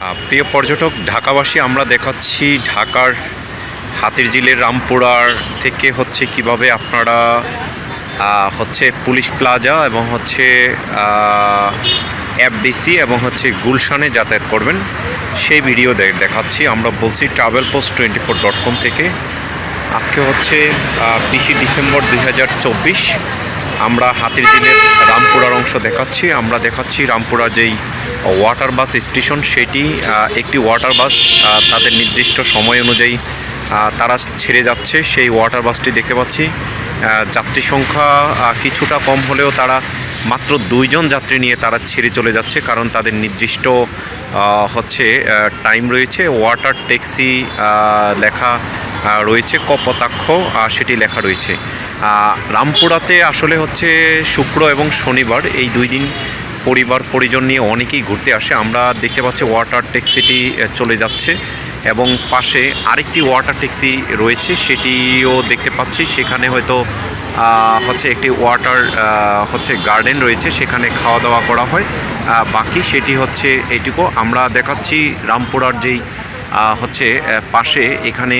প্রিয় পর্যটক, ঢাকাবাসী, আমরা দেখাচ্ছি ঢাকার হাতির ঝিলের রামপুরার থেকে হচ্ছে কীভাবে আপনারা হচ্ছে পুলিশ প্লাজা এবং হচ্ছে এফডিসি এবং হচ্ছে গুলশানে যাতায়াত করবেন। সেই ভিডিও দেখাচ্ছি। আমরা বলছি travel post twenty four dot com থেকে। আজকে হচ্ছে বিশে ডিসেম্বর দুই হাজার চব্বিশ। আমরা হাতির ঝিলের রামপুরার অংশ দেখাচ্ছি। আমরা দেখাচ্ছি রামপুরা যেই ওয়াটার বাস স্টেশন সেটি একটি ওয়াটার বাস তাদের নির্দিষ্ট সময় অনুযায়ী তারা ছেড়ে যাচ্ছে। সেই ওয়াটার বাসটি দেখতে পাচ্ছি। যাত্রী সংখ্যা কিছুটা কম হলেও তারা মাত্র দুইজন যাত্রী নিয়ে তারা ছেড়ে চলে যাচ্ছে, কারণ তাদের নির্দিষ্ট হচ্ছে টাইম রয়েছে। ওয়াটার ট্যাক্সি লেখা রয়েছে, কপতাক্ষ সেটি লেখা রয়েছে। রামপুরাতে আসলে হচ্ছে শুক্র এবং শনিবার, এই দুই দিন পরিবার, পরিজন নিয়ে অনেকেই ঘুরতে আসে। আমরা দেখতে পাচ্ছি ওয়াটার ট্যাক্সিটি চলে যাচ্ছে এবং পাশে আরেকটি ওয়াটার ট্যাক্সি রয়েছে, সেটিও দেখতে পাচ্ছি। সেখানে হয়তো হচ্ছে একটি ওয়াটার হচ্ছে গার্ডেন রয়েছে, সেখানে খাওয়া দাওয়া করা হয়। বাকি সেটি হচ্ছে এটুকু। আমরা দেখাচ্ছি রামপুরার যেই হচ্ছে পাশে এখানে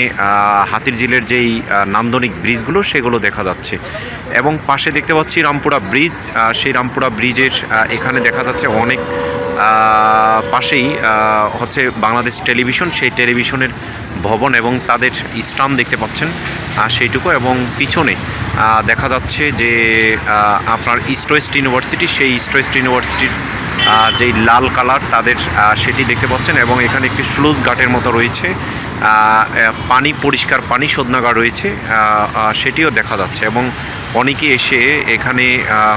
হাতির ঝিলের যেই নান্দনিক ব্রিজগুলো, সেগুলো দেখা যাচ্ছে। এবং পাশে দেখতে পাচ্ছি রামপুরা ব্রিজ সেই রামপুরা ব্রিজের এখানে দেখা যাচ্ছে অনেক পাশেই হচ্ছে বাংলাদেশ টেলিভিশন। সেই টেলিভিশনের ভবন এবং তাদের স্টাম্প দেখতে পাচ্ছেন সেইটুকু। এবং পিছনে দেখা যাচ্ছে যে আপনার ইস্ট ওয়েস্ট ইউনিভার্সিটি, সেই ইস্ট ওয়েস্ট ইউনিভার্সিটির যেই লাল কালার তাদের সেটি দেখতে পাচ্ছেন এবং এখানে একটি স্লুজ ঘাটের মতো রয়েছে। পানি, পরিষ্কার পানি শোধনাগার রয়েছে সেটিও দেখা যাচ্ছে এবং অনেকে এসে এখানে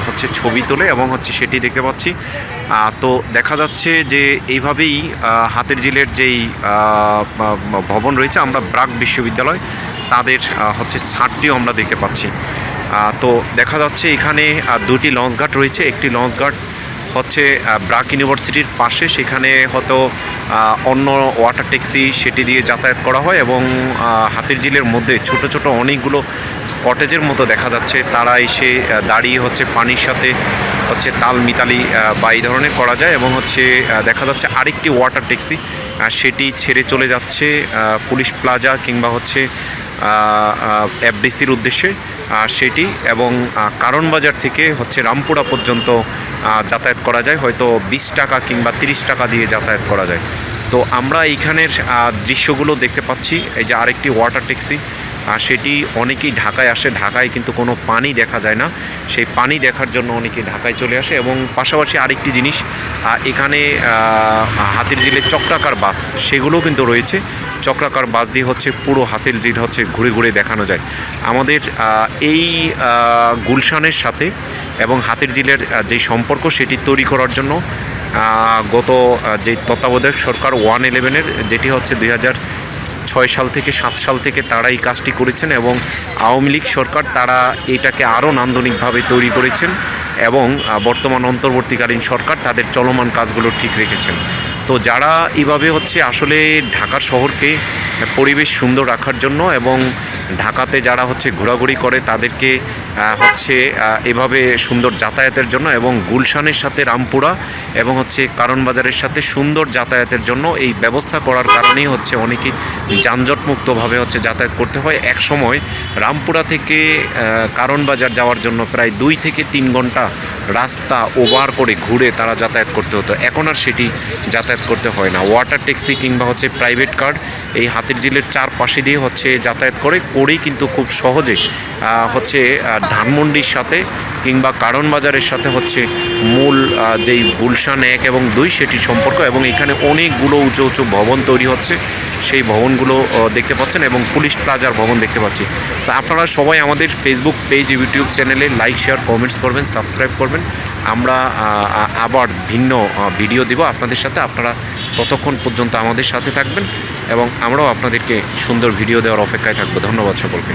হচ্ছে ছবি তোলে এবং হচ্ছে সেটি দেখতে পাচ্ছি। তো দেখা যাচ্ছে যে এইভাবেই হাতের ঝিলের যেই ভবন রয়েছে, আমরা ব্রাক বিশ্ববিদ্যালয়, তাদের হচ্ছে ছাদটিও আমরা দেখতে পাচ্ছি। তো দেখা যাচ্ছে এখানে দুটি লঞ্চ ঘাট রয়েছে। একটি লঞ্চ ঘাট হচ্ছে ব্রাক ইউনিভার্সিটির পাশে সেখানে হয়তো অন্য ওয়াটার ট্যাক্সি সেটি দিয়ে যাতায়াত করা হয় এবং হাতির ঝিলের মধ্যে ছোট ছোট অনেকগুলো কটেজের মতো দেখা যাচ্ছে। তারা এসে দাঁড়িয়ে হচ্ছে পানির সাথে হচ্ছে তাল মিতালি বা এই ধরনের করা যায় এবং হচ্ছে দেখা যাচ্ছে আরেকটি ওয়াটার ট্যাক্সি সেটি ছেড়ে চলে যাচ্ছে পুলিশ প্লাজা কিংবা হচ্ছে এফডিসির উদ্দেশ্যে। সেটি এবং কারণ বাজার থেকে হচ্ছে রামপুরা পর্যন্ত যাতায়াত করা যায়। হয়তো বিশ টাকা কিংবা তিরিশ টাকা দিয়ে যাতায়াত করা যায়। তো আমরা এইখানের দৃশ্যগুলো দেখতে পাচ্ছি। এই যে আরেকটি ওয়াটার ট্যাক্সি আর সেটি অনেকেই ঢাকায় আসে ঢাকায় কিন্তু কোনো পানি দেখা যায় না। সেই পানি দেখার জন্য অনেকে ঢাকায় চলে আসে এবং পাশাপাশি আরেকটি জিনিস এখানে হাতির ঝিলের চক্রাকার বাস সেগুলোও কিন্তু রয়েছে। চক্রাকার বাস দিয়ে হচ্ছে পুরো হাতির ঝিল হচ্ছে ঘুরে ঘুরে দেখানো যায়। আমাদের এই গুলশানের সাথে এবং হাতির আহ, যে সম্পর্ক সেটি তৈরি করার জন্য গত যে তত্ত্বাবধায়ক সরকার ওয়ান ইলেভেনের যেটি হচ্ছে দুই হাজার ছয় সাল থেকে সাত সাল থেকে তারা এই কাজটি করেছেন এবং আওয়ামী লীগ সরকার তারা এটাকে আরও নান্দনিকভাবে তৈরি করেছেন এবং বর্তমান অন্তর্বর্তীকালীন সরকার তাদের চলমান কাজগুলো ঠিক রেখেছেন। তো যারা এভাবে হচ্ছে আসলে ঢাকা শহরকে পরিবেশ সুন্দর রাখার জন্য এবং ঢাকাতে যারা হচ্ছে ঘোরাঘুরি করে তাদেরকে হচ্ছে এভাবে সুন্দর যাতায়াতের জন্য এবং গুলশানের সাথে রামপুরা এবং হচ্ছে কারণ বাজারের সাথে সুন্দর যাতায়াতের জন্য এই ব্যবস্থা করার কারণেই হচ্ছে অনেকে যানজটমুক্তভাবে হচ্ছে যাতায়াত করতে হয়। এক সময় রামপুরা থেকে আহ, কারণ বাজার যাওয়ার জন্য প্রায় দুই থেকে তিন ঘণ্টা রাস্তা ওভার করে ঘুরে তারা যাতায়াত করতে হতো। এখন আর সেটি যাতায়াত করতে হয় না। ওয়াটার ট্যাক্সি কিংবা হচ্ছে প্রাইভেট কার এই হাতির ঝিলের চারপাশে দিয়ে হচ্ছে যাতায়াত করে। করেই কিন্তু খুব সহজে হচ্ছে ধানমন্ডির সাথে কিংবা কারণ বাজারের সাথে হচ্ছে মূল যেই গুলশান এক এবং দুই সেটির সম্পর্ক এবং এখানে অনেকগুলো উঁচু উঁচু ভবন তৈরি হচ্ছে, সেই ভবনগুলো দেখতে পাচ্ছেন এবং পুলিশ প্লাজার ভবন দেখতে পাচ্ছি। তা আপনারা সবাই আমাদের ফেসবুক পেজ ইউটিউব চ্যানেলে লাইক শেয়ার কমেন্টস করবেন সাবস্ক্রাইব করবেন। আমরা আবার ভিন্ন ভিডিও দেব। আপনাদের সাথে আপনারা ততক্ষণ পর্যন্ত আমাদের সাথে থাকবেন। এবং আমরাও আপনাদেরকে সুন্দর ভিডিও দেওয়ার অপেক্ষায় থাকব। ধন্যবাদ সকলকে।